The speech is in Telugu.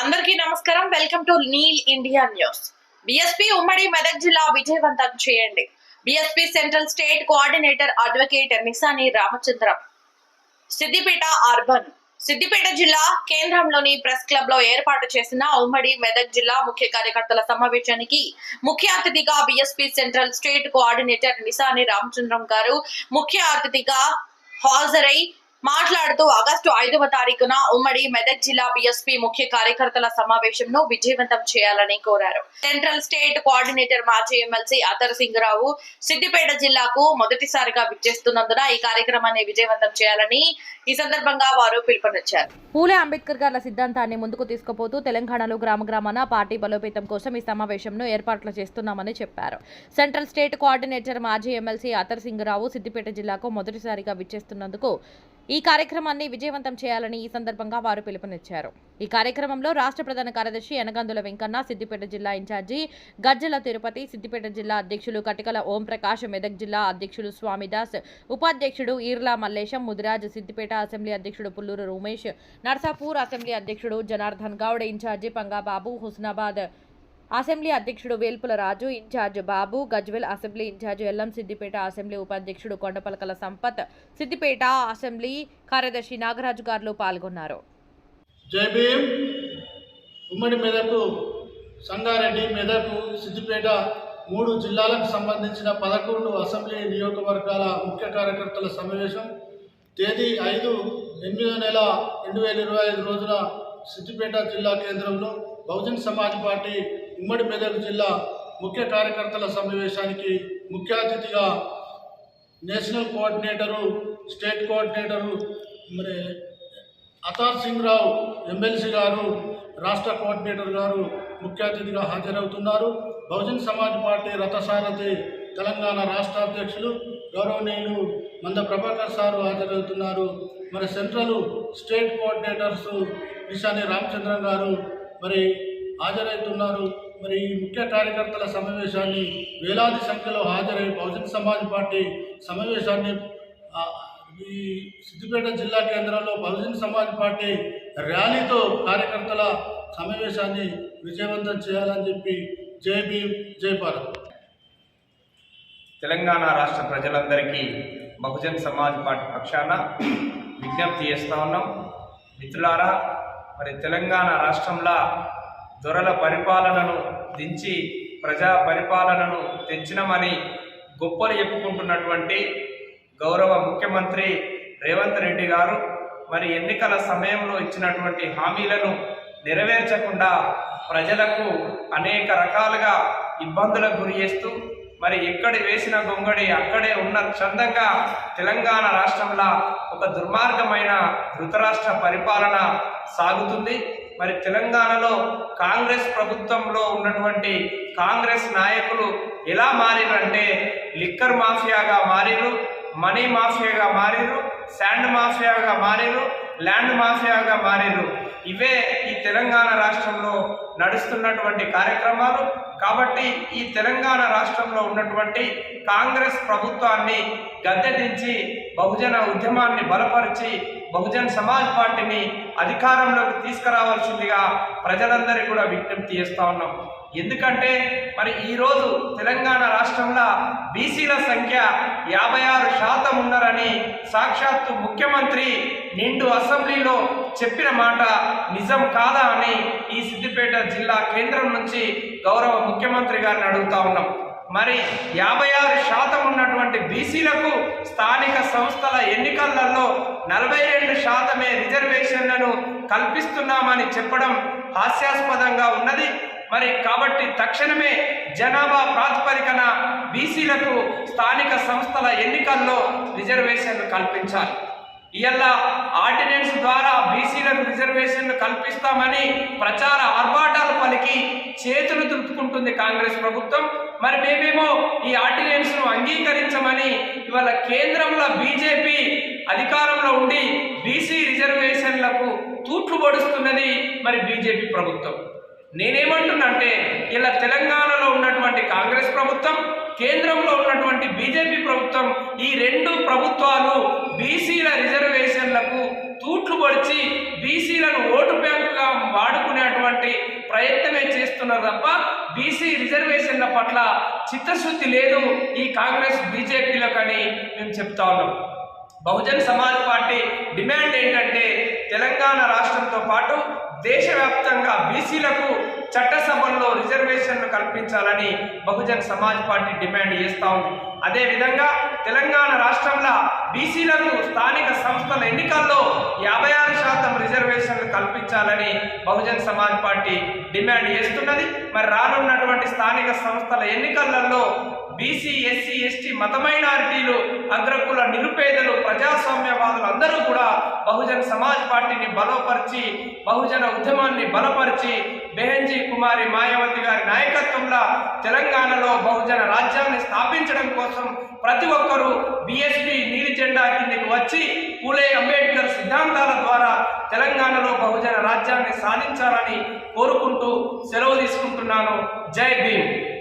అందరికీ నమస్కారం. Welcome to Neel India news BSP ఉమ్మడి మెదక్ జిల్లా విజయవంతం చేయండి. BSP central state coordinator advocate Nisani Ramachandram Siddipet urban Siddipet జిల్లా కేంద్రంలోని ప్రెస్ క్లబ్లో ఏర్పాటు చేసిన ఉమ్మడి మెదక్ జిల్లా ముఖ్య కార్యకర్తల సమావేశానికి ముఖ్య అతిథిగా BSP central state coordinator Nisani Ramachandram garu ముఖ్య అతిథిగా హాజరై మాట్లాడుతూ ఆగస్టు ఐదవ తారీఖున ఉమ్మడి మెదక్ జిల్లా బిఎస్పీ ముఖ్య కార్యకర్తల సమావేశంను విజయవంతం చేయాలని కోరారు. సెంట్రల్ స్టేట్ కోఆర్డినేటర్ మాజీ ఎమ్మెల్సీ అతర్ సింగరావు సిద్దిపేట జిల్లాకు మొదటిసారిగా విచ్చేస్తున్నందున ఈ కార్యక్రమాన్ని విజయవంతం చేయాలని ఈ సందర్భంగా వారు పిలుపునిచ్చారు. పూలే అంబేద్కర్ గారి సిద్ధాంతాన్ని ముందుకు తీసుకుపోతూ తెలంగాణలో గ్రామ గ్రామాన పార్టీ బలోపేతం కోసం ఈ సమావేశంను ఏర్పాట్లు చేస్తున్నామని చెప్పారు. సెంట్రల్ స్టేట్ కోఆర్డినేటర్ మాజీ ఎమ్మెల్సీ అతర్ సింగరావు సిద్దిపేట జిల్లాకు మొదటిసారిగా విచ్చేస్తున్నందుకు ఈ కార్యక్రమాన్ని విజయవంతం చేయాలని ఈ సందర్భంగా వారు పిలుపునిచ్చారు. ఈ కార్యక్రమంలో రాష్ట్ర ప్రధాన కార్యదర్శి యనగందుల వెంకన్న సిద్దిపేట జిల్లా ఇన్ఛార్జి గజ్జల తిరుపతి సిద్దిపేట జిల్లా అధ్యక్షులు కటికల ఓం ప్రకాష్ మెదక్ జిల్లా అధ్యక్షులు స్వామిదాస్ ఉపాధ్యక్షుడు ఈర్లా మల్లేశం ముదిరాజ్ సిద్దిపేట అసెంబ్లీ అధ్యక్షుడు పుల్లూరు రూమేష్ నర్సాపూర్ అసెంబ్లీ అధ్యక్షుడు జనార్దన్ గౌడ్ ఇన్ఛార్జి పంగాబాబు హుస్నాబాద్ అసెంబ్లీ అధ్యక్షుడు Velpula Raju incharge Babu Gajwel assembly incharge Ellam Siddipet assembly ఉపాధ్యక్షుడు కొండపలకల సంపత్ సిద్దిపేట అసెంబ్లీ కార్యదర్శి నాగరాజు గారు పాల్గొన్నారు. ఉమ్మడి మెదకు సంగారెడ్డి మెదకు సిద్దిపేట మూడు జిల్లాలకు సంబంధించిన పదకొండు అసెంబ్లీ నియోజకవర్గాల ముఖ్య కార్యకర్తల సమావేశం తేదీ ఐదు ఎనిమిదో నెల రెండు వేల ఇరవై ఐదు రోజున సిద్దిపేట జిల్లా కేంద్రంలో బహుజన్ సమాజ్ పార్టీ ఉమ్మడి మెదక్ జిల్లా ముఖ్య కార్యకర్తల సమావేశానికి ముఖ్య అతిథిగా నేషనల్ కోఆర్డినేటరు స్టేట్ కోఆర్డినేటరు మరి అతార్ సింగ్ రావు ఎమ్మెల్సీ గారు రాష్ట్ర కోఆర్డినేటర్ గారు ముఖ్య అతిథిగా హాజరవుతున్నారు. బహుజన్ సమాజ్ పార్టీ రథసారథి తెలంగాణ రాష్ట్ర అధ్యక్షులు గౌరవనీయులు మంద ప్రభాకర్ సారు హాజరవుతున్నారు. మరి central state coordinators Nishani Ramachandran garu మరి హాజరవుతున్నారు. మరి ఈ ముఖ్య కార్యకర్తల సమావేశాన్ని వేలాది సంఖ్యలో హాజరై బహుజన సమాజ్ పార్టీ సమావేశాన్ని ఈ సిద్దిపేట జిల్లా కేంద్రంలో బహుజన సమాజ్ పార్టీ ర్యాలీతో కార్యకర్తల సమావేశాన్ని విజయవంతం చేయాలని చెప్పి జై భీమ్ జై భారత్. తెలంగాణ రాష్ట్ర ప్రజలందరికీ బహుజన్ సమాజ్ పార్టీ పక్షాన విజ్ఞప్తి చేస్తూ ఉన్నాం. మిత్రులారా మరి తెలంగాణ రాష్ట్రంలో దొరల పరిపాలనను దించి ప్రజా పరిపాలనను తెచ్చినమని గొప్పలు చెప్పుకుంటున్నటువంటి గౌరవ ముఖ్యమంత్రి రేవంత్ రెడ్డి గారు మరి ఎన్నికల సమయంలో ఇచ్చినటువంటి హామీలను నెరవేర్చకుండా ప్రజలకు అనేక రకాలుగా ఇబ్బందులకు గురి చేస్తూ మరి ఎక్కడి వేసిన గొంగడి అక్కడే ఉన్న చందంగా తెలంగాణ రాష్ట్రంలో ఒక దుర్మార్గమైన ధృతరాష్ట్ర పరిపాలన సాగుతుంది. మరి తెలంగాణలో కాంగ్రెస్ ప్రభుత్వంలో ఉన్నటువంటి కాంగ్రెస్ నాయకులు ఎలా మారిరంటే లిక్కర్ మాఫియాగా మారిరు మనీ మాఫియాగా మారిరు శాండ్ మాఫియాగా మారిరు ల్యాండ్ మాఫియాగా మారిరు. ఇవే ఈ తెలంగాణ రాష్ట్రంలో నడుస్తున్నటువంటి కార్యక్రమాలు. కాబట్టి ఈ తెలంగాణ రాష్ట్రంలో ఉన్నటువంటి కాంగ్రెస్ ప్రభుత్వాన్ని గద్దెదించి బహుజన ఉద్యమాన్ని బలపరిచి బహుజన్ సమాజ్ పార్టీని అధికారంలోకి తీసుకురావాల్సిందిగా ప్రజలందరికీ కూడా విజ్ఞప్తి చేస్తూ ఉన్నాం. ఎందుకంటే మరి ఈరోజు తెలంగాణ రాష్ట్రంలో బీసీల సంఖ్య యాభై ఆరు శాతం ఉన్నారని సాక్షాత్తు ముఖ్యమంత్రి నిండు అసెంబ్లీలో చెప్పిన మాట నిజం కాదా అని ఈ సిద్దిపేట జిల్లా కేంద్రం నుంచి గౌరవ ముఖ్యమంత్రి గారిని అడుగుతా ఉన్నాం. మరి యాభై ఆరు శాతం ఉన్నటువంటి బీసీలకు స్థానిక సంస్థల ఎన్నికలలో నలభై రెండు శాతమే రిజర్వేషన్లను కల్పిస్తున్నామని చెప్పడం హాస్యాస్పదంగా ఉన్నది. మరి కాబట్టి తక్షణమే జనాభా ప్రాతిపదికన బీసీలకు స్థానిక సంస్థల ఎన్నికల్లో రిజర్వేషన్లు కల్పించాలి. ఇయల్లా ఆర్డినెన్స్ ద్వారా బీసీలకు రిజర్వేషన్లు కల్పిస్తామని ప్రచార ఆర్భాటాలు పలికి చేతులు దులుపుకుంటుంది కాంగ్రెస్ ప్రభుత్వం. మరి మేమేమో ఈ ఆర్డినెన్స్ను అంగీకరించమని ఇవాళ కేంద్రంలో బీజేపీ అధికారంలో ఉండి బీసీ రిజర్వేషన్లకు తూట్లు పొడుస్తున్నది మరి బీజేపీ ప్రభుత్వం. నేనేమంటున్నంటే ఇలా తెలంగాణలో ఉన్నటువంటి కాంగ్రెస్ ప్రభుత్వం కేంద్రంలో ఉన్నటువంటి బీజేపీ ప్రభుత్వం ఈ రెండు ప్రభుత్వాలు బీసీల రిజర్వేషన్లకు తూట్లు పొడిచి బీసీలను ఓటు బ్యాంకుగా వాడుకునేటువంటి ప్రయత్నమే చేస్తున్నారు తప్ప బీసీ రిజర్వేషన్ల పట్ల చిత్తశుద్ధి లేదు ఈ కాంగ్రెస్ బీజేపీలకని మేము చెప్తా ఉన్నాం. బహుజన్ సమాజ్ పార్టీ డిమాండ్ ఏంటంటే తెలంగాణ రాష్ట్రంతో పాటు దేశవ్యాప్తంగా బీసీలకు చట్టసభల్లో రిజర్వేషన్లు కల్పించాలని బహుజన్ సమాజ్ పార్టీ డిమాండ్ చేస్తూ ఉంది. అదేవిధంగా తెలంగాణ రాష్ట్రంలో బీసీలకు స్థానిక సంస్థల ఎన్నికల్లో యాభై ఆరు శాతం రిజర్వేషన్లు కల్పించాలని బహుజన్ సమాజ్ పార్టీ డిమాండ్ చేస్తున్నది. మరి రానున్నటువంటి స్థానిక సంస్థల ఎన్నికలలో బీసీ ఎస్సీ ఎస్టీ మత మైనారిటీలు అగ్రకుల నిరుపేదలు ప్రజాస్వామ్యవాదులు అందరూ కూడా బహుజన్ సమాజ్ పార్టీని బలపరిచి బహుజన ఉద్యమాన్ని బలపరిచి బెహెంజీ కుమారి మాయావతి గారి నాయకత్వంలో తెలంగాణలో బహుజన రాజ్యాన్ని స్థాపించడం కోసం ప్రతి ఒక్కరూ బీఎస్పీ వచ్చి పూలే అంబేద్కర్ సిద్ధాంతాల ద్వారా తెలంగాణలో బహుజన రాజ్యాన్ని సాధించాలని కోరుకుంటూ సెలవు తీసుకుంటున్నాను. జై భీమ్.